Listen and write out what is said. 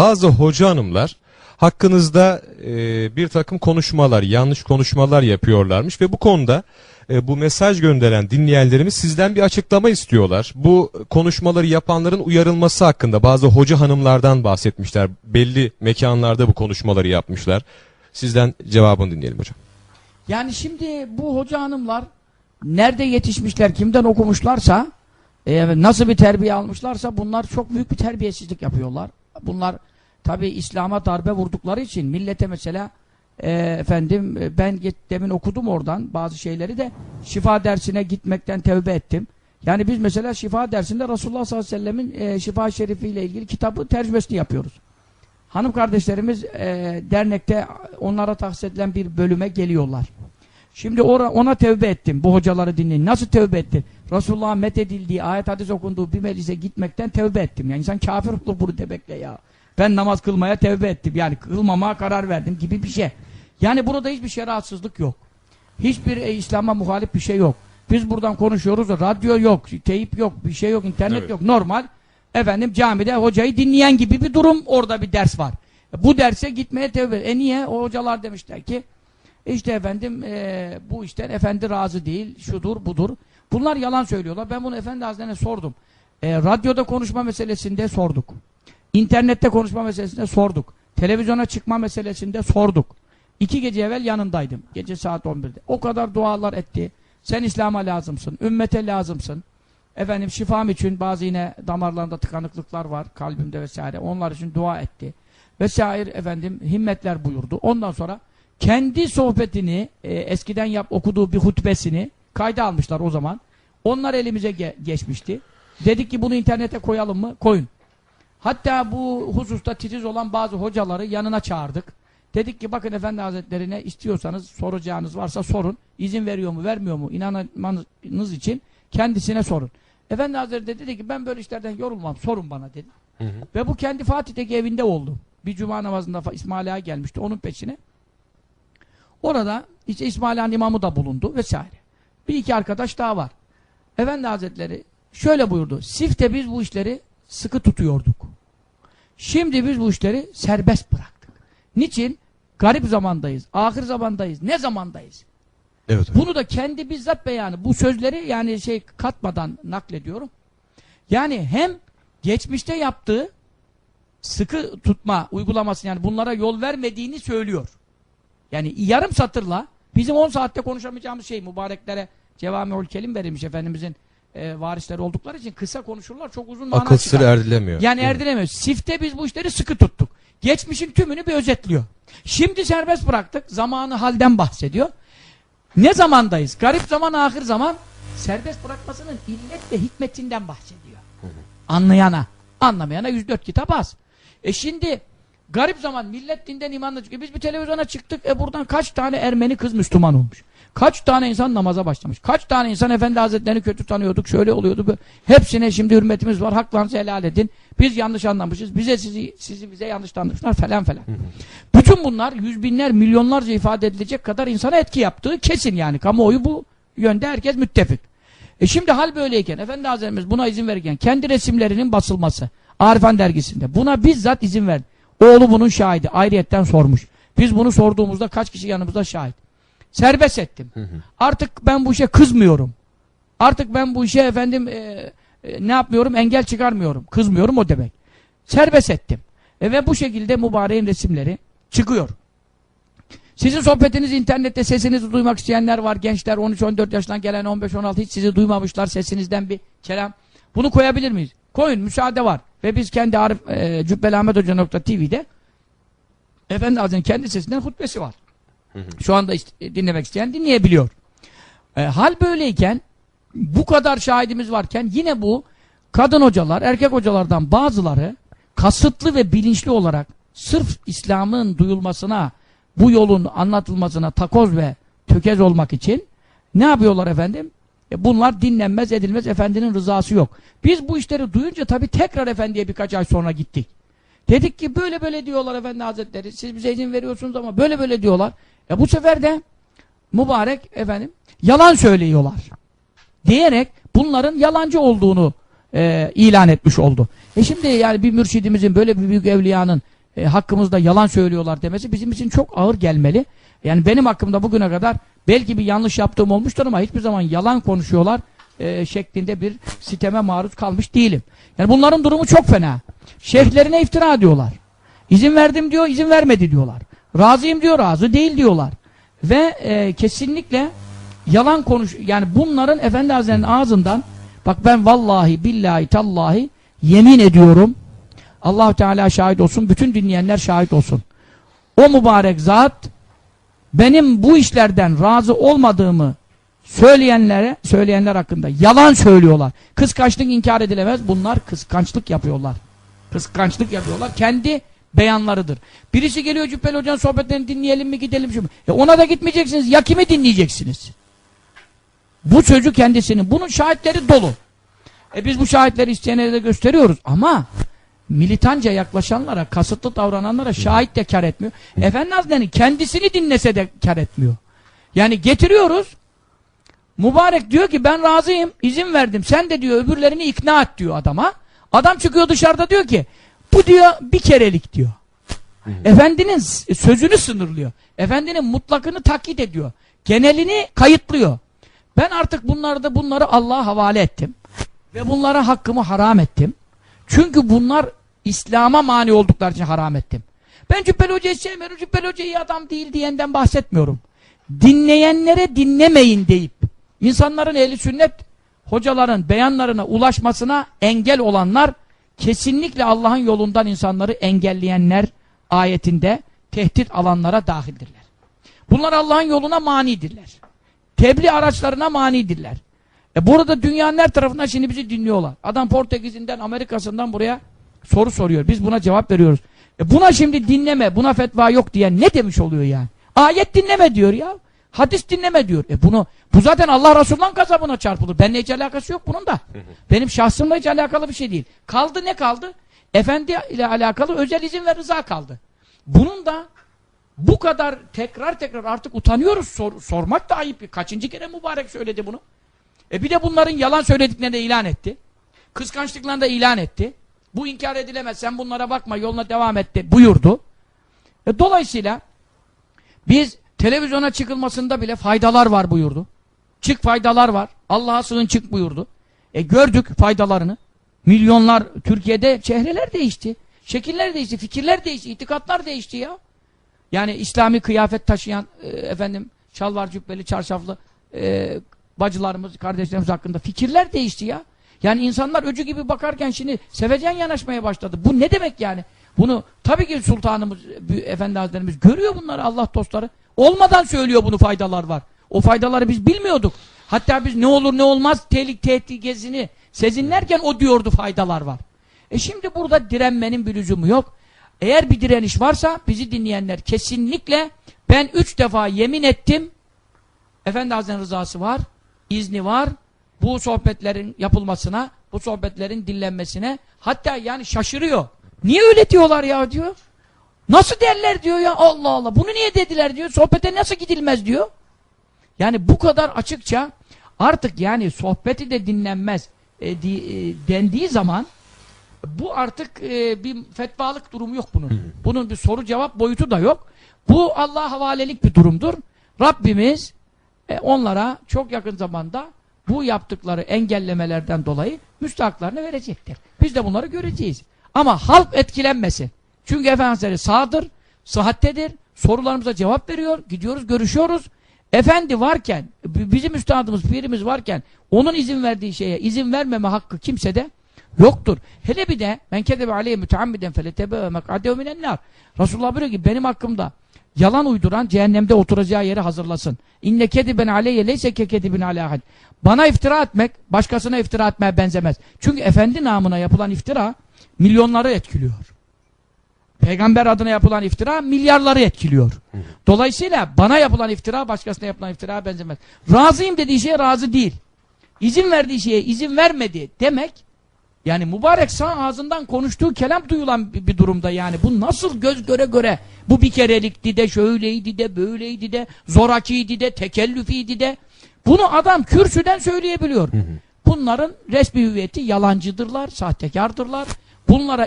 bazı hoca hanımlar hakkınızda e, bir takım konuşmalar, yanlış konuşmalar yapıyorlarmış ve bu konuda e, bu mesaj gönderen dinleyenlerimiz sizden bir açıklama istiyorlar. Bu konuşmaları yapanların uyarılması hakkında bazı hoca hanımlardan bahsetmişler. Belli mekanlarda bu konuşmaları yapmışlar. Sizden cevabını dinleyelim hocam. Yani şimdi bu hoca hanımlar nerede yetişmişler, kimden okumuşlarsa, e, nasıl bir terbiye almışlarsa bunlar çok büyük bir terbiyesizlik yapıyorlar. Bunlar tabi İslam'a darbe vurdukları için millete mesela e, efendim e, ben demin okudum oradan bazı şeyleri de şifa dersine gitmekten tevbe ettim. Yani biz mesela şifa dersinde Resulullah sallallahu aleyhi ve sellemin e, şifa şerifiyle ilgili kitabı tercümesini yapıyoruz. Hanım kardeşlerimiz e, dernekte onlara tahsis edilen bir bölüme geliyorlar. Şimdi ora, ona tevbe ettim. Bu hocaları dinleyin. Nasıl tevbe ettin? Resulullah'ın methedildiği, ayet hadis okunduğu bir meclise gitmekten tevbe ettim. Yani insan kafir olur bunu demekle ya. Ben namaz kılmaya tevbe ettim. Yani kılmamaya karar verdim gibi bir şey. Yani burada hiçbir şeriatsızlık yok. Hiçbir e, İslam'a muhalif bir şey yok. Biz buradan konuşuyoruz. Radyo yok, teyip yok, bir şey yok, internet Evet. yok. Normal efendim camide hocayı dinleyen gibi bir durum orada bir ders var. E, Bu derse gitmeye tevbe. E niye? O hocalar demişler ki işte efendim e, bu işten efendi razı değil, şudur budur. Bunlar yalan söylüyorlar. Ben bunu efendi hazretlerine sordum. E, radyoda konuşma meselesinde sorduk. İnternette konuşma meselesinde sorduk. Televizyona çıkma meselesinde sorduk. İki gece evvel yanındaydım. Gece saat 11'de. O kadar dualar etti. Sen İslam'a lazımsın. Ümmete lazımsın. Efendim şifam için bazı yine damarlarında tıkanıklıklar var. Kalbimde vesaire. Onlar için dua etti. Vesaire efendim himmetler buyurdu. Ondan sonra kendi sohbetini e, eskiden yap okuduğu bir hutbesini kayda almışlar o zaman. Onlar elimize ge- geçmişti. Dedik ki bunu internete koyalım mı? Koyun. Hatta bu hususta titiz olan bazı hocaları yanına çağırdık. Dedik ki bakın efendi hazretlerine istiyorsanız soracağınız varsa sorun. İzin veriyor mu vermiyor mu inanmanız için kendisine sorun. Efendi hazretleri de dedi ki ben böyle işlerden yorulmam sorun bana dedi. Ve bu kendi Fatih'teki evinde oldu. Bir cuma namazında İsmail Ağa gelmişti onun peşine. Orada işte İsmail Ağa'nın imamı da bulundu vesaire. Bir iki arkadaş daha var. Efendi Hazretleri şöyle buyurdu. Sifte biz bu işleri sıkı tutuyorduk. Şimdi biz bu işleri serbest bıraktık. Niçin? Garip zamandayız. Ahir zamandayız. Ne zamandayız? Evet hocam. Bunu da kendi bizzat beyanı. Bu sözleri yani şey katmadan naklediyorum. Yani hem geçmişte yaptığı sıkı tutma uygulaması yani bunlara yol vermediğini söylüyor. Yani yarım satırla bizim 10 saatte konuşamayacağımız şey mübareklere cevamiül kelim verilmiş Efendimizin e, varisleri oldukları için kısa konuşurlar çok uzun mana Akıl çıkar. sır erdilemiyor. Yani Değil mi? Sifte biz bu işleri sıkı tuttuk. Geçmişin tümünü bir özetliyor. Şimdi serbest bıraktık. Zamanı halden bahsediyor. Ne zamandayız? Garip zaman, ahir zaman serbest bırakmasının illet ve hikmetinden bahsediyor. Anlayana. Anlamayana 104 kitap az. E şimdi garip zaman millet dinden imanla çıkıyor. Biz bir televizyona çıktık. E buradan kaç tane Ermeni kız Müslüman olmuş. Kaç tane insan namaza başlamış. Kaç tane insan Efendi Hazretlerini kötü tanıyorduk. Şöyle oluyordu. böyle. Hepsine şimdi hürmetimiz var. Haklarınızı helal edin. Biz yanlış anlamışız. Bize sizi, sizi bize yanlış anlamışlar falan falan. Bütün bunlar yüz binler, milyonlarca ifade edilecek kadar insana etki yaptığı kesin yani. Kamuoyu bu yönde herkes müttefik. E şimdi hal böyleyken Efendi Hazretlerimiz buna izin verirken kendi resimlerinin basılması Arifan dergisinde buna bizzat izin verdi. Oğlu bunun şahidi. Ayrıyetten sormuş. Biz bunu sorduğumuzda kaç kişi yanımızda şahit. Serbest ettim. Artık ben bu işe kızmıyorum. Artık ben bu işe efendim e, e, ne yapmıyorum? Engel çıkarmıyorum. Kızmıyorum o demek. Serbest ettim. E, ve bu şekilde mübareğin resimleri çıkıyor. Sizin sohbetiniz internette sesinizi duymak isteyenler var. Gençler 13-14 yaşından gelen 15-16 hiç sizi duymamışlar. Sesinizden bir kelam. Bunu koyabilir miyiz? Koyun. Müsaade var. Ve biz kendi Arif e, cübbelahmethoca.tv'de Efendi Hazretleri'nin kendi sesinden hutbesi var. Şu anda dinlemek isteyen dinleyebiliyor. E, hal böyleyken bu kadar şahidimiz varken yine bu kadın hocalar, erkek hocalardan bazıları kasıtlı ve bilinçli olarak sırf İslam'ın duyulmasına, bu yolun anlatılmasına takoz ve tökez olmak için ne yapıyorlar efendim? E bunlar dinlenmez edilmez efendinin rızası yok. Biz bu işleri duyunca tabii tekrar efendiye birkaç ay sonra gittik. Dedik ki böyle böyle diyorlar efendi hazretleri. Siz bize izin veriyorsunuz ama böyle böyle diyorlar. E bu sefer de mübarek efendim yalan söylüyorlar. Diyerek bunların yalancı olduğunu e, ilan etmiş oldu. E şimdi yani bir mürşidimizin böyle bir büyük evliyanın e, hakkımızda yalan söylüyorlar demesi bizim için çok ağır gelmeli. Yani benim hakkımda bugüne kadar belki bir yanlış yaptığım olmuştur ama hiçbir zaman yalan konuşuyorlar e, şeklinde bir siteme maruz kalmış değilim. Yani bunların durumu çok fena. Şeyhlerine iftira ediyorlar. İzin verdim diyor, izin vermedi diyorlar. Razıyım diyor, razı değil diyorlar. Ve e, kesinlikle yalan konuş yani bunların Efendi Hazretleri'nin ağzından bak ben vallahi billahi tallahi yemin ediyorum allah Teala şahit olsun, bütün dinleyenler şahit olsun. O mübarek zat benim bu işlerden razı olmadığımı söyleyenlere, söyleyenler hakkında yalan söylüyorlar. Kıskançlık inkar edilemez. Bunlar kıskançlık yapıyorlar. Kıskançlık yapıyorlar. Kendi beyanlarıdır. Birisi geliyor Cübbeli Hoca'nın sohbetlerini dinleyelim mi gidelim şu. E ona da gitmeyeceksiniz. Ya kimi dinleyeceksiniz? Bu sözü kendisinin. Bunun şahitleri dolu. E biz bu şahitleri isteyenlere de gösteriyoruz. Ama militanca yaklaşanlara, kasıtlı davrananlara şahit de kar etmiyor. Efendi Hazretleri kendisini dinlese de kar etmiyor. Yani getiriyoruz. Mübarek diyor ki ben razıyım, izin verdim. Sen de diyor öbürlerini ikna et diyor adama. Adam çıkıyor dışarıda diyor ki bu diyor bir kerelik diyor. Efendinin s- sözünü sınırlıyor. Efendinin mutlakını takyit ediyor. Genelini kayıtlıyor. Ben artık bunları da bunları Allah'a havale ettim. Ve bunlara hakkımı haram ettim. Çünkü bunlar İslam'a mani oldukları için haram ettim. Ben Cübbeli Hoca'yı sevmiyorum, Cübbeli Hoca iyi adam değil diyenden bahsetmiyorum. Dinleyenlere dinlemeyin deyip, insanların ehli sünnet hocaların beyanlarına ulaşmasına engel olanlar, kesinlikle Allah'ın yolundan insanları engelleyenler ayetinde tehdit alanlara dahildirler. Bunlar Allah'ın yoluna manidirler. Tebliğ araçlarına manidirler. E burada dünyanın her tarafından şimdi bizi dinliyorlar. Adam Portekiz'inden, Amerika'sından buraya soru soruyor. Biz buna cevap veriyoruz. E buna şimdi dinleme, buna fetva yok diyen ne demiş oluyor yani? Ayet dinleme diyor ya. Hadis dinleme diyor. E bunu, bu zaten Allah Resulü'nün gazabına çarpılır. Benimle hiç alakası yok bunun da. Benim şahsımla hiç alakalı bir şey değil. Kaldı ne kaldı? Efendi ile alakalı özel izin ve rıza kaldı. Bunun da bu kadar tekrar tekrar artık utanıyoruz. Sor- sormak da ayıp. Kaçıncı kere mübarek söyledi bunu? E bir de bunların yalan söylediklerini de ilan etti. Kıskançlıklarını da ilan etti. Bu inkar edilemez. Sen bunlara bakma yoluna devam etti. Buyurdu. E dolayısıyla biz televizyona çıkılmasında bile faydalar var buyurdu. Çık faydalar var. Allah'a sığın çık buyurdu. E gördük faydalarını. Milyonlar Türkiye'de çehreler değişti. Şekiller değişti, fikirler değişti, itikatlar değişti ya. Yani İslami kıyafet taşıyan e, efendim şalvar cübbeli, çarşaflı e, bacılarımız, kardeşlerimiz hakkında fikirler değişti ya. Yani insanlar öcü gibi bakarken şimdi sevecen yanaşmaya başladı. Bu ne demek yani? Bunu tabii ki sultanımız, efendi hazretlerimiz görüyor bunları Allah dostları. Olmadan söylüyor bunu faydalar var. O faydaları biz bilmiyorduk. Hatta biz ne olur ne olmaz tehlike tehdit gezini sezinlerken o diyordu faydalar var. E şimdi burada direnmenin bir lüzumu yok. Eğer bir direniş varsa bizi dinleyenler kesinlikle ben üç defa yemin ettim. Efendi Hazretleri'nin rızası var, izni var. Bu sohbetlerin yapılmasına, bu sohbetlerin dinlenmesine hatta yani şaşırıyor. Niye öyle diyorlar ya diyor. Nasıl derler diyor ya Allah Allah. Bunu niye dediler diyor. Sohbete nasıl gidilmez diyor. Yani bu kadar açıkça artık yani sohbeti de dinlenmez e, di- e, dendiği zaman bu artık e, bir fetvalık durumu yok bunun. Bunun bir soru cevap boyutu da yok. Bu Allah'a havalelik bir durumdur. Rabbimiz e, onlara çok yakın zamanda bu yaptıkları engellemelerden dolayı müstahaklarını verecektir. Biz de bunları göreceğiz. Ama halk etkilenmesin. Çünkü Efendimiz sağdır, sıhhattedir, sorularımıza cevap veriyor, gidiyoruz, görüşüyoruz. Efendi varken, bizim üstadımız, pirimiz varken onun izin verdiği şeye izin vermeme hakkı kimsede yoktur. Hele bir de men kedebe aleyhi müteammiden feletebe ve. Resulullah buyuruyor ki benim hakkımda yalan uyduran cehennemde oturacağı yeri hazırlasın. İnne kediben aleyye leyse ke kedibin ala ahad. Bana iftira etmek başkasına iftira etmeye benzemez. Çünkü efendi namına yapılan iftira milyonları etkiliyor. Peygamber adına yapılan iftira milyarları etkiliyor. Dolayısıyla bana yapılan iftira başkasına yapılan iftira benzemez. Razıyım dediği şeye razı değil. İzin verdiği şeye izin vermedi demek yani mübarek sağ ağzından konuştuğu kelam duyulan bir, durumda yani. Bu nasıl göz göre göre bu bir kerelikti de şöyleydi de böyleydi de zorakiydi de tekellüfiydi de bunu adam kürsüden söyleyebiliyor. bunların resmi hüviyeti yalancıdırlar, sahtekardırlar. Bunlara